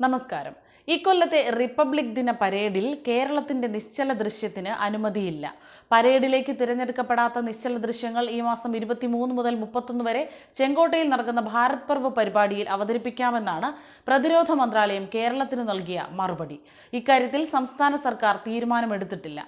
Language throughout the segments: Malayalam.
നമസ്കാരം. ഇക്കൊല്ലത്തെ റിപ്പബ്ലിക് ദിന പരേഡിൽ കേരളത്തിന്റെ നിശ്ചല ദൃശ്യത്തിന് അനുമതിയില്ല. പരേഡിലേക്ക് തിരഞ്ഞെടുക്കപ്പെടാത്ത നിശ്ചല ദൃശ്യങ്ങൾ ഈ മാസം ഇരുപത്തിമൂന്ന് മുതൽ മുപ്പത്തൊന്ന് വരെ ചെങ്കോട്ടയിൽ നടക്കുന്ന ഭാരത് പർവ് പരിപാടിയിൽ അവതരിപ്പിക്കാമെന്നാണ് പ്രതിരോധ മന്ത്രാലയം കേരളത്തിന് നൽകിയ മറുപടി. ഇക്കാര്യത്തിൽ സംസ്ഥാന സർക്കാർ തീരുമാനമെടുത്തിട്ടില്ല.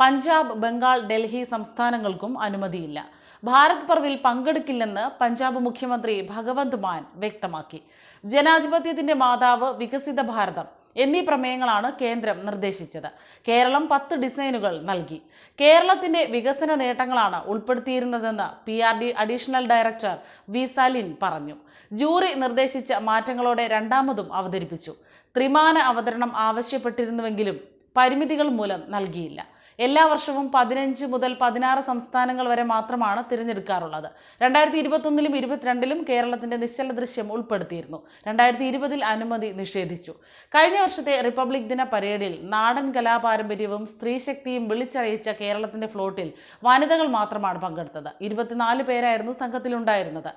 പഞ്ചാബ് ബംഗാൾ ഡൽഹി സംസ്ഥാനങ്ങൾക്കും അനുമതിയില്ല. ഭാരത് പർവിൽ പങ്കെടുക്കില്ലെന്ന് പഞ്ചാബ് മുഖ്യമന്ത്രി ഭഗവന്ത് മാൻ വ്യക്തമാക്കി. ജനാധിപത്യത്തിന്റെ മാതാവ് വികസിത ഭാരതം എന്നീ പ്രമേയങ്ങളാണ് കേന്ദ്രം നിർദ്ദേശിച്ചത്. കേരളം പത്ത് ഡിസൈനുകൾ നൽകി. കേരളത്തിന്റെ വികസന നേട്ടങ്ങളാണ് ഉൾപ്പെടുത്തിയിരുന്നതെന്ന് P R D additional director V Salin പറഞ്ഞു. ജൂറി നിർദ്ദേശിച്ച മാറ്റങ്ങളോടെ രണ്ടാമതും അവതരിപ്പിച്ചു. ത്രിമാന അവതരണം ആവശ്യപ്പെട്ടിരുന്നുവെങ്കിലും പരിമിതികൾ മൂലം നൽകിയില്ല. എല്ലാ വർഷവും പതിനഞ്ച് മുതൽ പതിനാറ് സംസ്ഥാനങ്ങൾ വരെ മാത്രമാണ് തിരഞ്ഞെടുക്കാറുള്ളത്. രണ്ടായിരത്തി ഇരുപത്തൊന്നിലും ഇരുപത്തിരണ്ടിലും കേരളത്തിന്റെ നിശ്ചല ദൃശ്യം ഉൾപ്പെടുത്തിയിരുന്നു. രണ്ടായിരത്തി ഇരുപതിൽ അനുമതി നിഷേധിച്ചു. കഴിഞ്ഞ വർഷത്തെ റിപ്പബ്ലിക് ദിന പരേഡിൽ നാടൻ കലാപാരമ്പര്യവും സ്ത്രീശക്തിയും വിളിച്ചറിയിച്ച കേരളത്തിന്റെ ഫ്ലോട്ടിൽ വനിതകൾ മാത്രമാണ് പങ്കെടുത്തത്. ഇരുപത്തിനാല് പേരായിരുന്നു സംഘത്തിലുണ്ടായിരുന്നത്.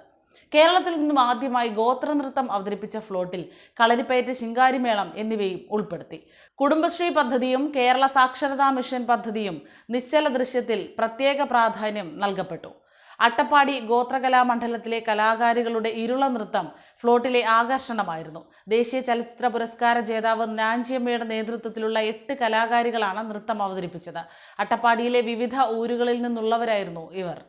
കേരളത്തിൽ നിന്നും ആദ്യമായി ഗോത്രനൃത്തം അവതരിപ്പിച്ച ഫ്ലോട്ടിൽ കളരിപ്പയറ്റ് ശിങ്കാരിമേളം എന്നിവയും ഉൾപ്പെടുത്തി. കുടുംബശ്രീ പദ്ധതിയും കേരള സാക്ഷരതാ മിഷൻ പദ്ധതിയും നിശ്ചല ദൃശ്യത്തിൽ പ്രത്യേക പ്രാധാന്യം നൽകപ്പെട്ടു. അട്ടപ്പാടി ഗോത്രകലാമണ്ഡലത്തിലെ കലാകാരികളുടെ ഇരുള നൃത്തം ഫ്ലോട്ടിലെ ആകർഷണമായിരുന്നു. ദേശീയ ചലച്ചിത്ര പുരസ്കാര ജേതാവ് നാഞ്ചിയമ്മയുടെ നേതൃത്വത്തിലുള്ള എട്ട് കലാകാരികളാണ് നൃത്തം അവതരിപ്പിച്ചത്. അട്ടപ്പാടിയിലെ വിവിധ ഊരുകളിൽ നിന്നുള്ളവരായിരുന്നു ഇവർ.